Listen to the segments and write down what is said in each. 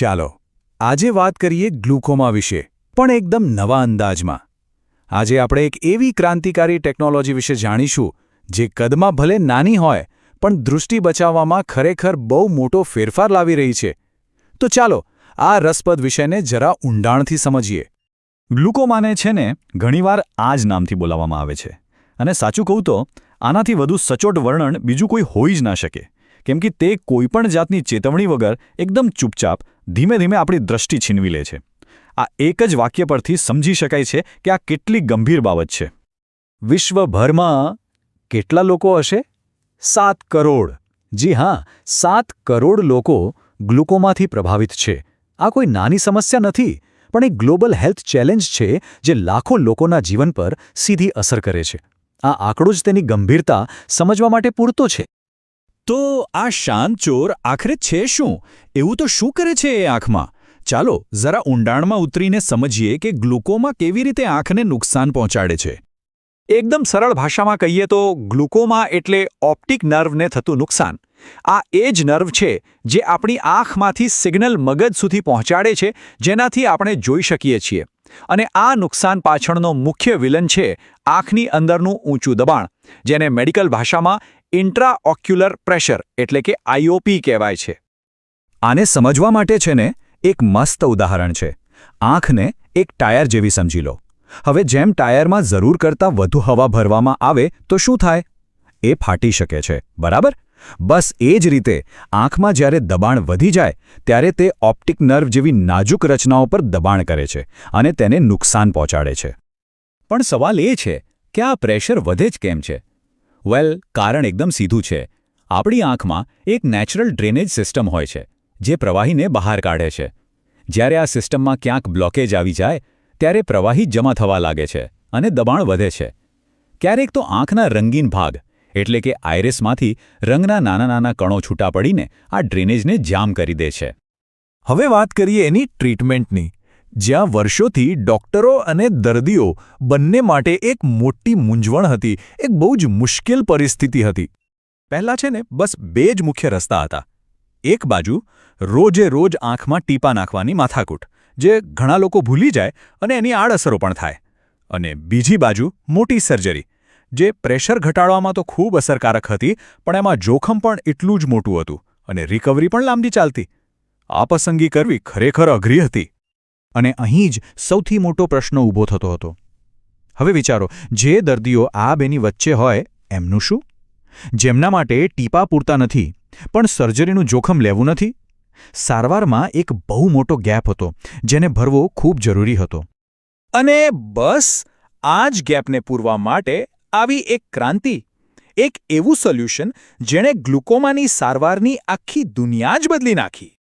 ચાલો, આજે વાત કરીએ ગ્લુકોમા વિશે, પણ એકદમ નવા અંદાજમાં. આજે આપણે એક એવી ક્રાંતિકારી ટેકનોલોજી વિશે જાણીશું, જે કદમાં ભલે નાની હોય, પણ દૃષ્ટિ બચાવવામાં ખરેખર બહુ મોટો ફેરફાર લાવી રહી છે. તો ચાલો, આ રસપ્રદ વિષયને જરા ઊંડાણથી સમજીએ. ગ્લુકોમાને છે ને, ઘણીવાર આ જ નામથી બોલાવવામાં આવે છે. અને સાચું કહું તો, આનાથી વધુ સચોટ વર્ણન બીજું કોઈ હોઈ જ ના શકે. કેમ કે તે કોઈપણ જાતની ચેતવણી વગર એકદમ ચૂપચાપ, ધીમે ધીમે આપણી દ્રષ્ટિ છીનવી લે છે. આ એક જ વાક્ય પરથી સમજી શકાય છે કે આ કેટલી ગંભીર બાબત છે. વિશ્વભરમાં કેટલા લોકો હશે? સાત કરોડ. જી હા, સાત કરોડ લોકો ગ્લુકોમાથી પ્રભાવિત છે. આ કોઈ નાની સમસ્યા નથી, પણ એક ગ્લોબલ હેલ્થ ચેલેન્જ છે જે લાખો લોકોના જીવન પર સીધી અસર કરે છે. આ આંકડો જ તેની ગંભીરતા સમજવા માટે પૂરતો છે. તો આ શાંત ચોર આખરે છે શું? એવું તો શું કરે છે એ આંખમાં? ચાલો, જરા ઊંડાણમાં ઉતરીને સમજીએ કે ગ્લુકોમા કેવી રીતે આંખને નુકસાન પહોંચાડે છે. એકદમ સરળ ભાષામાં કહીએ તો, ગ્લુકોમા એટલે ઓપ્ટિક નર્વને થતું નુકસાન. આ એ જ નર્વ છે જે આપણી આંખમાંથી સિગ્નલ મગજ સુધી પહોંચાડે છે, જેનાથી આપણે જોઈ શકીએ છીએ. અને આ નુકસાન પાછળનો મુખ્ય વિલન છે, આંખની અંદરનું ઊંચું દબાણ, જેને મેડિકલ ભાષામાં ઇન્ટ્રાઓક્યુલર પ્રેશર એટલે કે આઈઓપી કહેવાય છે. આને સમજવા માટે છે ને, એક મસ્ત ઉદાહરણ છે. આંખને એક ટાયર જેવી સમજી લો. હવે જેમ ટાયરમાં જરૂર કરતાં વધુ હવા ભરવામાં આવે, તો શું થાય? એ ફાટી શકે છે, બરાબર? બસ એ જ રીતે, આંખમાં જ્યારે દબાણ વધી જાય, ત્યારે તે ઓપ્ટિક નર્વ જેવી નાજુક રચનાઓ પર દબાણ કરે છે અને તેને નુકસાન પહોંચાડે છે. પણ સવાલ એ છે કે આ પ્રેશર વધે જ કેમ છે? વેલ કારણ એકદમ સીધું છે. આપણી આંખમાં એક નેચરલ ડ્રેનેજ સિસ્ટમ હોય છે, જે પ્રવાહીને બહાર કાઢે છે. જ્યારે આ સિસ્ટમમાં ક્યાંક બ્લોકેજ આવી જાય, ત્યારે પ્રવાહી જમા થવા લાગે છે અને દબાણ વધે છે. ક્યારેક તો આંખના રંગીન ભાગ, એટલે કે આયરિસમાંથી રંગના નાના નાના કણો છૂટા પડીને આ ડ્રેનેજને જામ કરી દે છે. હવે વાત કરીએ એની ટ્રીટમેન્ટની જ્યાં વર્ષોથી ડોક્ટરો અને દર્દીઓ બંને માટે એક મોટી મૂંઝવણ હતી, એક બહુ જ મુશ્કેલ પરિસ્થિતિ હતી. પહેલાં છે ને, બસ બે જ મુખ્ય રસ્તા હતા. એક બાજુ રોજે રોજ આંખમાં ટીપા નાખવાની માથાકૂટ, જે ઘણા લોકો ભૂલી જાય અને એની આડઅસરો પણ થાય. અને બીજી બાજુ મોટી સર્જરી, જે પ્રેશર ઘટાડવામાં તો ખૂબ અસરકારક હતી, પણ એમાં જોખમ પણ એટલું જ મોટું હતું અને રિકવરી પણ લાંબી ચાલતી. આ પસંદગી કરવી ખરેખર અઘરી હતી. અને અહીં જ સૌથી મોટો પ્રશ્ન ઊભો થતો હતો. હવે વિચારો, જે દર્દીઓ આ બેની વચ્ચે હોય, એમનું શું? જેમના માટે ટીપા પૂરતા નથી, પણ સર્જરીનું જોખમ લેવું નથી? સારવારમાં એક બહુ મોટો ગેપ હતો, જેને ભરવો ખૂબ જરૂરી હતો. અને બસ, આ જ ગેપને પૂરવા માટે આવી એક ક્રાંતિ, એક એવું સોલ્યુશન જેણે ગ્લુકોમાની સારવારની આખી દુનિયા જ બદલી નાખી.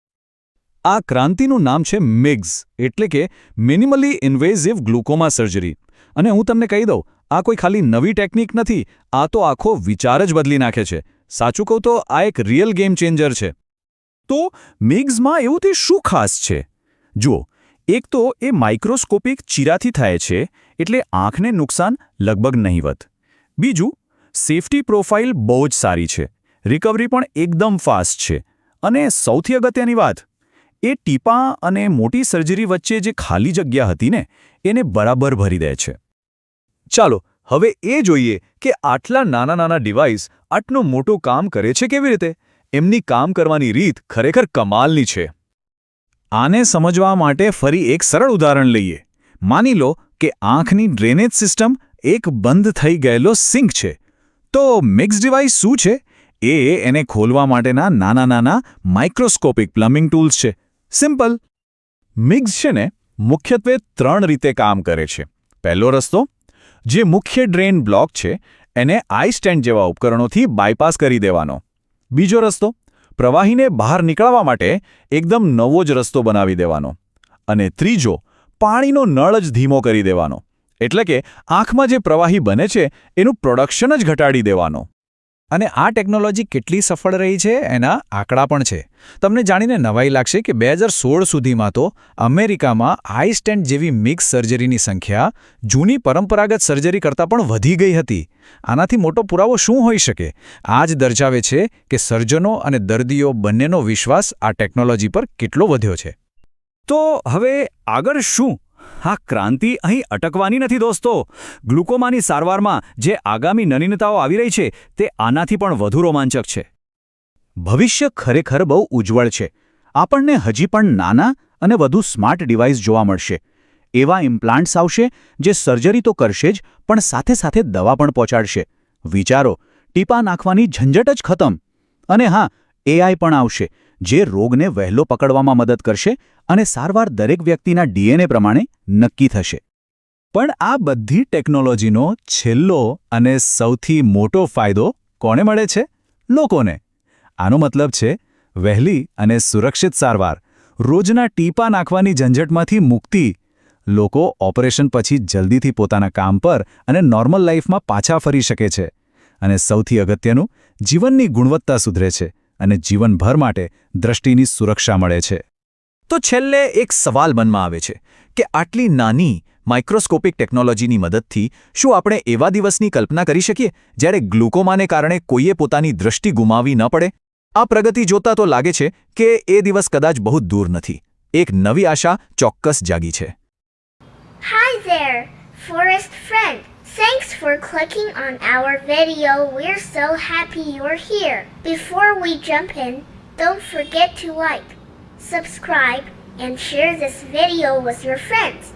આ ક્રાંતિનું નામ છે મિગ્સ એટલે કે મિનિમલી ઇન્વેઝિવ ગ્લુકોમા સર્જરી. અને હું તમને કહી દઉં, આ કોઈ ખાલી નવી ટેકનિક નથી, આ તો આખો વિચાર જ બદલી નાખે છે. સાચું કહું તો આ એક રિયલ ગેમ ચેન્જર છે. તો મિગ્સમાં એવું તે શું ખાસ છે? જુઓ, એક તો એ માઇક્રોસ્કોપિક ચીરાથી થાય છે, એટલે આંખને નુકસાન લગભગ નહીવત બીજું, સેફટી પ્રોફાઇલ બહુ જ સારી છે. રિકવરી પણ એકદમ ફાસ્ટ છે. અને સૌથી અગત્યની વાત એ ટીપાં અને મોટી સર્જરી વચ્ચે જે ખાલી જગ્યા હતી ને, એને બરાબર ભરી દે છે. ચાલો, હવે એ જોઈએ કે આટલા નાના નાના ડિવાઇસ આટલું મોટું કામ કરે છે કેવી રીતે? એમની કામ કરવાની રીત ખરેખર કમાલની છે. આને સમજવા માટે ફરી એક સરળ ઉદાહરણ લઈએ. માની લો કે આંખની ડ્રેનેજ સિસ્ટમ એક બંધ થઈ ગયેલો સિંક છે. તો મિક્સ ડિવાઇસ શું છે? એ એને ખોલવા માટેના નાના નાના માઇક્રોસ્કોપિક પ્લમ્બિંગ ટૂલ્સ છે. સિમ્પલ મિગ્સ છે ને મુખ્યત્વે ત્રણ રીતે કામ કરે છે. પહેલો રસ્તો, જે મુખ્ય ડ્રેન બ્લોક છે, એને આઈ સ્ટેન્ડ જેવા ઉપકરણોથી બાયપાસ કરી દેવાનો. બીજો રસ્તો, પ્રવાહીને બહાર નીકળવા માટે એકદમ નવો જ રસ્તો બનાવી દેવાનો. અને ત્રીજો, પાણીનો નળ જ ધીમો કરી દેવાનો. એટલે કે આંખમાં જે પ્રવાહી બને છે, એનું પ્રોડક્શન જ ઘટાડી દેવાનો. અને આ ટેકનોલોજી કેટલી સફળ રહી છે એના આંકડા પણ છે. તમને જાણીને નવાઈ લાગશે કે બે સુધીમાં તો અમેરિકામાં આઈ સ્ટેન્ટ જેવી મિક્સ સર્જરીની સંખ્યા જૂની પરંપરાગત સર્જરી કરતાં પણ વધી ગઈ હતી. આનાથી મોટો પુરાવો શું હોઈ શકે? આ જ દર્શાવે છે કે સર્જનો અને દર્દીઓ બંનેનો વિશ્વાસ આ ટેકનોલોજી પર કેટલો વધ્યો છે. તો હવે આગળ શું? હા, ક્રાંતિ અહીં અટકવાની નથી દોસ્તો. ગ્લુકોમાની સારવારમાં જે આગામી નવીનતાઓ આવી રહી છે, તે આનાથી પણ વધુ રોમાંચક છે. ભવિષ્ય ખરેખર બહુ ઉજ્જવળ છે. આપણને હજી પણ નાના અને વધુ સ્માર્ટ ડિવાઇસ જોવા મળશે. એવા ઇમ્પ્લાન્ટ્સ આવશે, જે સર્જરી તો કરશે જ, પણ સાથે સાથે દવા પણ પહોંચાડશે. વિચારો, ટીપા નાખવાની ઝંઝટ જ ખતમ. અને હા એઆઈ પણ આવશે, જે રોગને વહેલો પકડવામાં મદદ કરશે અને સારવાર દરેક વ્યક્તિના ડીએનએ પ્રમાણે નક્કી થશે. પણ આ બધી ટેકનોલોજીનો છેલ્લો અને સૌથી મોટો ફાયદો કોને મળે છે? લોકોને. આનો મતલબ છે, વહેલી અને સુરક્ષિત સારવાર, રોજના ટીપા નાખવાની ઝંઝટમાંથી મુક્તિ. લોકો ઓપરેશન પછી જલ્દીથી પોતાના કામ પર અને નોર્મલ લાઈફમાં પાછા ફરી શકે છે અને સૌથી અગત્યનું, જીવનની ગુણવત્તા સુધરે છે. અને જીવનભર માટે દ્રષ્ટિની સુરક્ષા મળે છે. તો છેલ્લે એક સવાલ મનમાં આવે છે કે આટલી નાની માઇક્રોસ્કોપિક ટેકનોલોજીની મદદથી શું આપણે એવા દિવસની કલ્પના કરી શકીએ જ્યારે ગ્લુકોમાને કારણે કોઈએ પોતાની દ્રષ્ટિ ગુમાવી ન પડે? આ પ્રગતિ જોતા તો લાગે છે કે એ દિવસ કદાચ બહુ દૂર નથી. એક નવી આશા ચોક્કસ જાગી છે. Hi there, forest friend. For clicking on our video. We're so happy you're here. Before we jump in, don't forget to like, subscribe, and share this video with your friends.